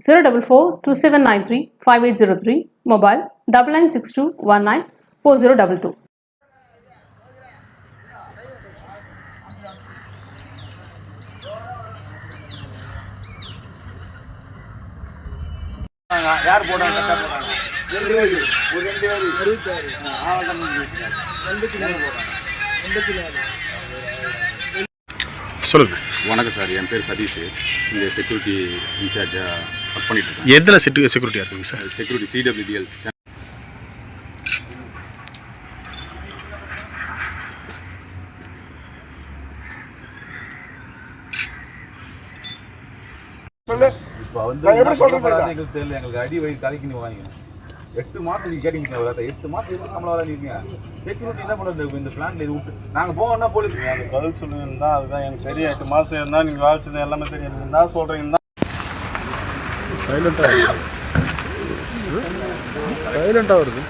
zero double four two seven nine three five eight zero three mobile double nine six two one nine four zero double two யார் போடுறாங்க? ஒரு ரெண்டு எண்பத்தி நாலு எண்பத்தி நாலு வணக்கம் சார். என் பேர் சதீஷ். இந்த செக்யூரிட்டி இன்சார்ஜாக ஒர்க் பண்ணிட்டு எதில் செட்டு செக்யூரிட்டியாக இருக்குங்க சார்? செக்யூரிட்டி சிடபிள்யூடிஎல் தெரியல. எங்களுக்கு அடி வயிறு தலைக்கு வாங்கிக்கணும். எட்டு மாதம் நீங்க கேட்டீங்க எட்டு மாதம் எப்படி சம்பளம் நீங்க? செக்யூரிட்டி என்ன பண்ணுறது இந்த பிளான்ல இது விட்டு. நாங்கள் போவோம்னா போலீஸ். அது பதில் தான் அதுதான் எனக்கு தெரியும். எட்டு மாதம் இருந்தால் நீங்கள் வேலை செஞ்சது எல்லாமே தெரியும். நீங்கள் சொல்கிறீங்கன்னா சைலண்ட்டாக சைலண்ட்டாக வருது.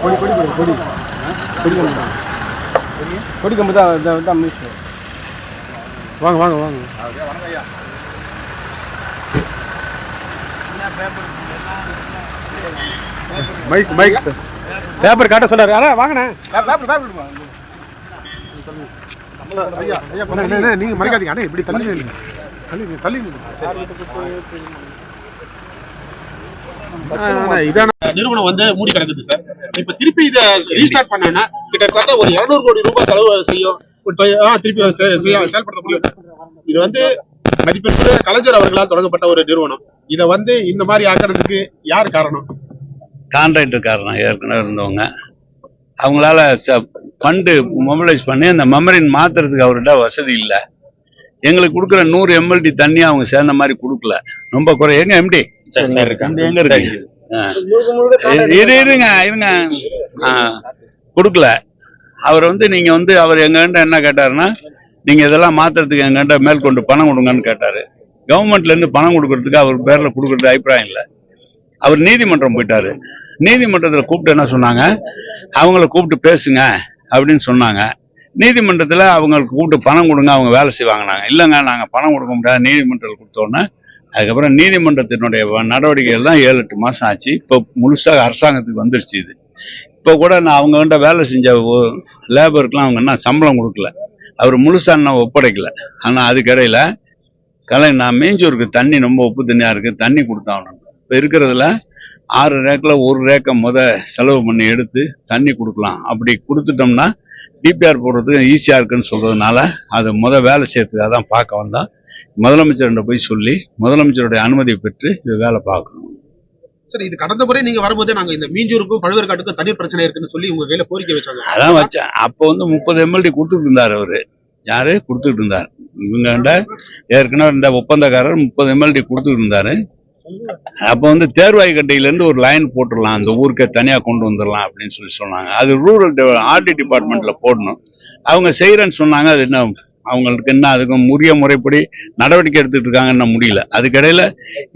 கொடி கம்பு தான் தான் மினிஸ்டர் வாங்க வாங்க வாங்க மைக் மைக் சார் பேப்பர் காட்ட சொல்லாரு அதான் வாங்கண்ணே ஐயா நீங்க மறைக்காதீங்க அண்ணே இப்படி தள்ளி தள்ளி தள்ளி நிறுவனம் வந்து மூடி கிடக்குது சார். இப்ப திருப்பி இதை ரீஸ்டார்ட் பண்ணேன்னா கிட்டத்தட்ட ஒரு 200 கோடி ரூபாய் செலவு செய்யும். ஆ, திருப்பி செயல்படுத்த முடியும். இது வந்து மதிப்பிற்கு கலைஞர் அவர்களால் தொடங்கப்பட்ட ஒரு நிறுவனம். இதை வந்து இந்த மாதிரி ஆக்குறதுக்கு யார் காரணம்? கான்ட்ராக்டர் காரணம். ஏற்கனவே இருந்தவங்க. அவங்களால ஃபண்டு மொபிலைஸ் பண்ணி அந்த மெமரின் மாத்துறதுக்கு அவர்கிட்ட வசதி இல்லை. எங்களுக்கு கொடுக்குற நூறு எம்எல்டி தண்ணி அவங்க சேர்ந்த மாதிரி கொடுக்கல. ரொம்ப குறை. எங்க எம்டி எங்க இருக்கு. ஆ. இரு இருங்க இருங்க. ஆ, கொடுக்கல. அவர் வந்து நீங்க வந்து அவர் எங்ககிட்ட என்ன கேட்டாருன்னா நீங்க இதெல்லாம் மாத்துறதுக்கு எங்ககிட்ட மேற்கொண்டு பணம் கொடுங்கன்னு கேட்டாரு. கவர்மெண்ட்ல இருந்து பணம் கொடுக்கறதுக்கு அவர் பேர்ல கொடுக்கறது அபிப்பிராயம் இல்லை. அவர் நீதிமன்றம் போயிட்டாரு. நீதிமன்றத்தில் கூப்பிட்டு என்ன சொன்னாங்க? அவங்கள கூப்பிட்டு பேசுங்க அப்படின்னு சொன்னாங்க. நீதிமன்றத்தில் அவங்களுக்கு கூப்பிட்டு பணம் கொடுங்க அவங்க வேலை செய்வாங்கனாங்க. இல்லைங்க நாங்கள் பணம் கொடுக்க முடியாது. நீதிமன்றத்தில் கொடுத்தோன்னே அதுக்கப்புறம் நீதிமன்றத்தினுடைய நடவடிக்கைகள் தான் ஏழு எட்டு மாதம் ஆச்சு. இப்போ முழுசாக அரசாங்கத்துக்கு வந்துருச்சு இது. இப்போ கூட நான் அவங்ககிட்ட வேலை செஞ்ச லேபருக்குலாம் அவங்க என்ன சம்பளம் கொடுக்கல. அவர் முழுசாக இன்னும் ஒப்படைக்கல. ஆனால் அதுக்கிடையில் கலை நான் மேஞ்சூருக்கு தண்ணி ரொம்ப உப்பு தண்ணியாக இருக்குது தண்ணி கொடுத்தாகணும். இப்போ இருக்கிறதுல ஆறு ரேக்கில் ஒரு ரேக்கை முத செலவு பண்ணி எடுத்து தண்ணி கொடுக்கலாம். அப்படி கொடுத்துட்டோம்னா டிபிஆர் போடுறதுக்கு ஈஸியாக இருக்குன்னு சொல்கிறதுனால அது முத வேலை செய்யறதுக்காக தான் பார்க்க வந்தோம். முதலமைச்சர்கிட்ட போய் சொல்லி முதலமைச்சருடைய அனுமதி பெற்று இது வேலை பார்க்கணும். சார் இது கடந்த முறை நீங்க வரும்போதே நாங்க இந்த மீஞ்சூருக்கும் பழுவேற்காட்டுக்கும் தண்ணீர் பிரச்சனை இருக்குன்னு சொல்லி உங்க கையில கோரிக்கை வச்சாங்க. அதான் வச்சேன். அப்போ வந்து முப்பது எம்எல்டி கொடுத்துட்டு இருந்தார் அவரு. யாரு? கொடுத்துட்டு இருந்தார். இவங்ககிட்ட ஏற்கனவே இந்த ஒப்பந்தக்காரர் முப்பது எம்எல்டி கொடுத்துட்டு இருந்தாரு. அப்போ வந்து தேர்வாய் கட்டையிலேருந்து ஒரு லைன் போட்டுடலாம். அந்த ஊருக்கே தனியாக கொண்டு வந்துடலாம் அப்படின்னு சொல்லி சொன்னாங்க. அது ரூரல் ஆர்டி டிபார்ட்மெண்ட்ல போடணும். அவங்க செய்கிறேன்னு சொன்னாங்க. அது என்ன அவங்களுக்கு என்ன அதுக்கு உரிய முறைப்படி நடவடிக்கை எடுத்துட்டு இருக்காங்கன்னு முடியல. அதுக்கிடையில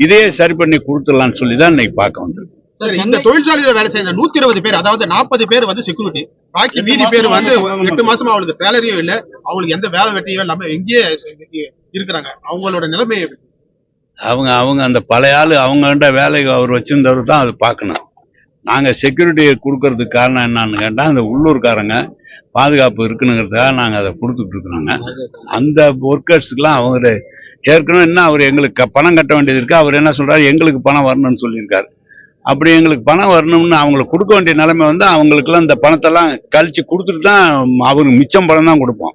இதையே சரி பண்ணி கொடுத்துடலாம்னு சொல்லி தான் இன்னைக்கு பார்க்க வந்திருக்கு சார் இந்த தொழிற்சாலையில வேலை செய்த நூத்தி இருபது பேர் அதாவது நாற்பது பேர் வந்து செக்யூரிட்டி பாக்கி மீதி பேர் வந்து எட்டு மாசமா அவங்களுக்கு சேலரியும் இல்ல அவங்களுக்கு எந்த வேலை வெட்டியும் இல்லாம எங்கேயே இருக்கிறாங்க. அவங்களோட நிலைமை? அவங்க அவங்க அந்த பழைய ஆள் அவங்ககிட்ட வேலைக்கு அவர் வச்சிருந்தவர் தான் அது பார்க்கணும். நாங்கள் செக்யூரிட்டியை கொடுக்கறதுக்கு காரணம் என்னன்னு கேட்டால் அந்த உள்ளூர்காரங்க பாதுகாப்பு இருக்குனுங்கிறதுக்காக நாங்கள் அதை கொடுத்துட்ருக்குறோங்க அந்த ஒர்க்கர்ஸுக்கெலாம் அவர் ஏற்கனவே என்ன அவர் எங்களுக்கு பணம் கட்ட வேண்டியது இருக்கு. அவர் என்ன சொல்கிறார் எங்களுக்கு பணம் வரணும்னு சொல்லியிருக்காரு. அப்படி எங்களுக்கு பணம் வரணும்னு அவங்களுக்கு கொடுக்க வேண்டிய நிலைமை வந்து அவங்களுக்குலாம் இந்த பணத்தெல்லாம் கழித்து கொடுத்துட்டு தான் அவருக்கு மிச்சம் பணம் தான் கொடுப்போம்.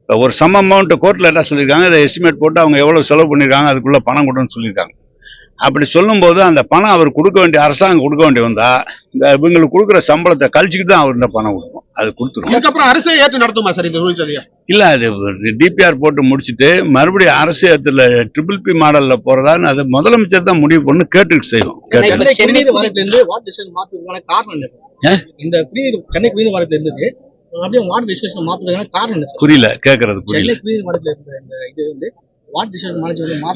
இப்போ ஒரு சம் அமௌண்ட்டு கோர்ட்டில் என்ன சொல்லியிருக்காங்க? இதை எஸ்டிமேட் போட்டு அவங்க எவ்வளோ செலவு பண்ணியிருக்காங்க? அதுக்குள்ளே பணம் கொடுன்னு சொல்லியிருக்காங்க. அப்படி சொல்லும்போது அந்த பணம் அவர் கொடுக்க வேண்டிய அரசாங்கம் கொடுக்க வேண்டிய வந்தா இந்த இவங்களுக்கு கொடுக்குற சம்பளத்தை கழிச்சுக்கிட்டு தான் அவர் இந்த பணம் கொடுக்கும் அது கொடுத்துரும் இதுக்கப்புறம் அரசே ஏற்று நடத்துமா சார் இந்த இல்ல அது டிபிஆர் போட்டு முடிச்சுட்டு மறுபடியும் அரசு இடத்துல ட்ரிபிள் பி மாடல்ல போறதான்னு அது முதலமைச்சர் தான் முடிவு பண்ணி கேட்டுட்டு செய்வோம்? இந்த சென்னை குடிநீர் இருந்தது அப்படியே மாத்துறதுக்கான காரணம்? புரியல கேக்குறது புரியல. சென்னை குடிநீர் வாரியத்துல இருந்த இந்த இது வந்து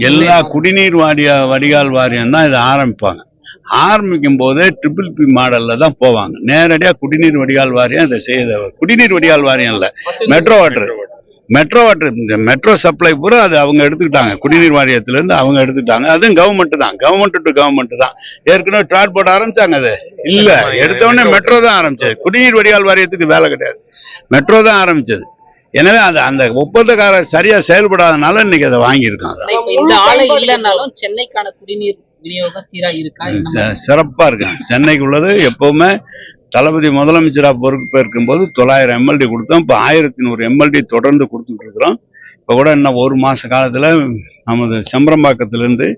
எல்லா குடிநீர் வாடிய வடிகால் வாரியம் தான் இதை ஆரம்பிப்பாங்க. ஆரம்பிக்கும் போதே ட்ரிபிள் பி மாடல்ல தான் போவாங்க. நேரடியா குடிநீர் வடிகால் வாரியம் இதை செய்ய குடிநீர் வடிகால் வாரியம் இல்ல. மெட்ரோ வாட்டர் மெட்ரோ வாட்டர் இந்த மெட்ரோ சப்ளை பூரா அது அவங்க எடுத்துக்கிட்டாங்க. குடிநீர் வாரியத்துல இருந்து அவங்க எடுத்துக்கிட்டாங்க. அதுவும் கவர்மெண்ட் தான். கவர்மெண்ட் டு கவர்மெண்ட் தான். ஏற்கனவே ட்ராட் போட ஆரம்பிச்சாங்க அது. இல்ல எடுத்த உடனே மெட்ரோ தான் ஆரம்பிச்சது. குடிநீர் வடிகால் வாரியத்துக்கு வேலை கிடையாது. மெட்ரோ தான் ஆரம்பிச்சது. எனவே அது அந்த ஒப்பந்தக்காரர் சரியா செயல்படாதனால இன்னைக்கு அதை வாங்கியிருக்காங்க. இந்த ஆலை இல்லைன்னாலும் சென்னைக்கான குடிநீர் விநியோகம் சீரா இருக்கா? சிறப்பா இருக்கு. சென்னைக்கு உள்ளது எப்பவுமே தளபதி முதலமைச்சரா பொறுப்பேற்கும் போது தொள்ளாயிரம் எம்எல்டி கொடுத்தோம். இப்போ ஆயிரத்தி நூறு எம்எல்டி தொடர்ந்து கொடுத்துட்டு இருக்கிறோம். இப்போ கூட இன்னும் ஒரு மாச காலத்துல நமது செம்பரம்பாக்கத்திலிருந்து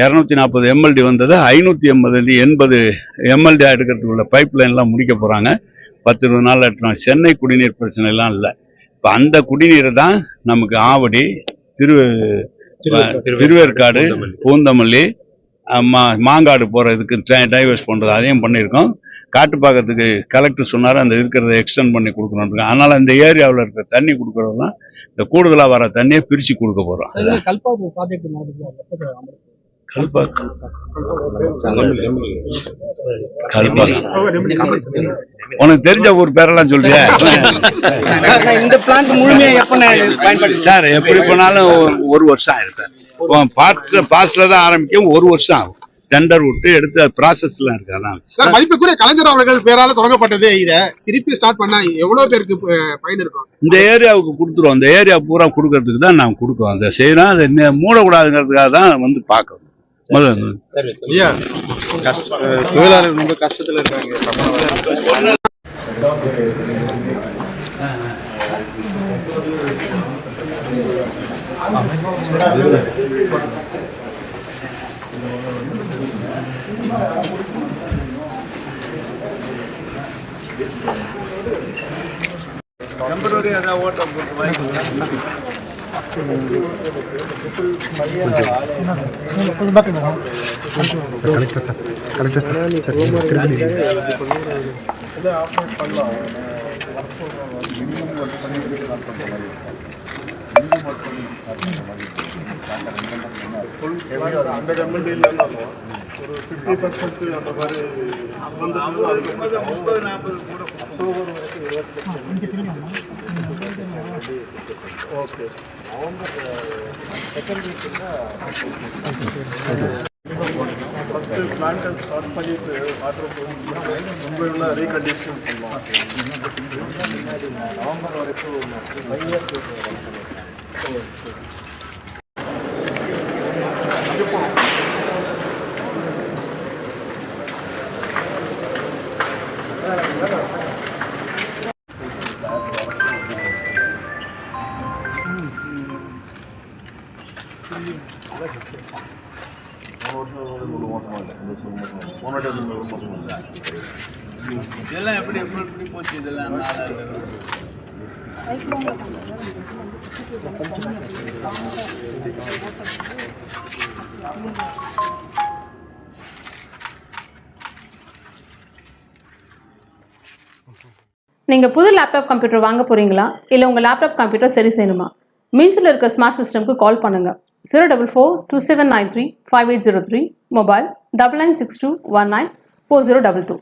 இரநூத்தி நாற்பது எம்எல்டி வந்தது. ஐநூத்தி எண்பது எண்பது எம்எல்டி எடுக்கிறதுக்கு உள்ள பைப் லைன்லாம் முடிக்க போறாங்க. பத்து இருபது நாள் எடுத்துருவாங்க. சென்னை குடிநீர் பிரச்சனை எல்லாம் இல்லை. இப்போ அந்த குடிநீர் தான் நமக்கு ஆவடி திரு திருவேற்காடு. பூந்தமல்லி. மா- மாங்காடு போகிறதுக்கு டைவர்ஸ் பண்ணுறது அதையும் பண்ணியிருக்கோம். காட்டுப்பாக்கத்துக்கு கலெக்டர் சொன்னார் அந்த இருக்கிறத எக்ஸ்டெண்ட் பண்ணி கொடுக்கணும் அதனால இந்த ஏரியாவில் இருக்கிற தண்ணி கொடுக்கறது தான் இந்த கூடுதலாக வர தண்ணியை பிரித்து கொடுக்க போகிறோம் கல்பாக்கம் உனக்கு தெரிஞ்ச ஊர் பேரெல்லாம் சொல்றியா? இந்த பிளான்ட் முழுமையா சார் எப்படி போனாலும் ஒரு- ஒரு வருஷம் ஆயிரும் சார். பாஸ் பாஸ்ல தான் ஆரம்பிக்கும் ஒரு வருஷம் ஆகும். டெண்டர் விட்டு எடுத்து ப்ராசஸ்ல இருக்கு அதான். சார் மதிப்புக்குரிய கலைஞர் அவர்கள் பேரால தொடங்கப்பட்டது இத. திருப்பி ஸ்டார்ட் பண்ணா எவ்வளவு பேருக்கு பயன் இருக்கும்? இந்த ஏரியாவுக்கு கொடுத்துருவோம். இந்த ஏரியா பூரா கொடுக்கறதுக்கு தான் நான் கொடுக்குறோம் அந்த செய்யறோம் அதை மூடக்கூடாதுங்கிறதுக்காக தான் வந்து பார்க்கணும். தொழிலாளர்கள் ரொம்ப கஷ்டத்துல இருக்காங்க. டெம்பரரி அதான் ஓட்டம் போட்டு வாங்கிக்கலாம் ஹண்ட்ரட் இல்லைன்னாலும் ஒரு ஃபிஃப்டி பர்சன்ட் அந்த மாதிரி வந்து முப்பது நாற்பது கூட ஓகே நவம்பர் செகண்ட் வீக்குன்னா ஃபஸ்ட்டு பிளான்ட்டை ஸ்டார்ட் பண்ணிட்டு வாட்டர் ப்ரொடியூஸ் மும்பையில் ரீகண்டிஷன் பண்ணலாம். நவம்பர் வரைக்கும் ஃபைவ் இயர்ஸ் இதெல்லாம் எப்படி எப்படி எப்படி போச்சு? இதெல்லாம் நீங்கள் புது லேப்டாப் கம்ப்யூட்டர் வாங்க போகிறீங்களா இல்லை உங்கள் லேப்டாப் கம்ப்யூட்டர் சரி செய்யணுமா? மீன்ஸில் இருக்க ஸ்மார்ட் சிஸ்டம்க்கு கால் பண்ணுங்கள் zero double four two seven nine three five eight zero three mobile double nine six two one nine four zero double two.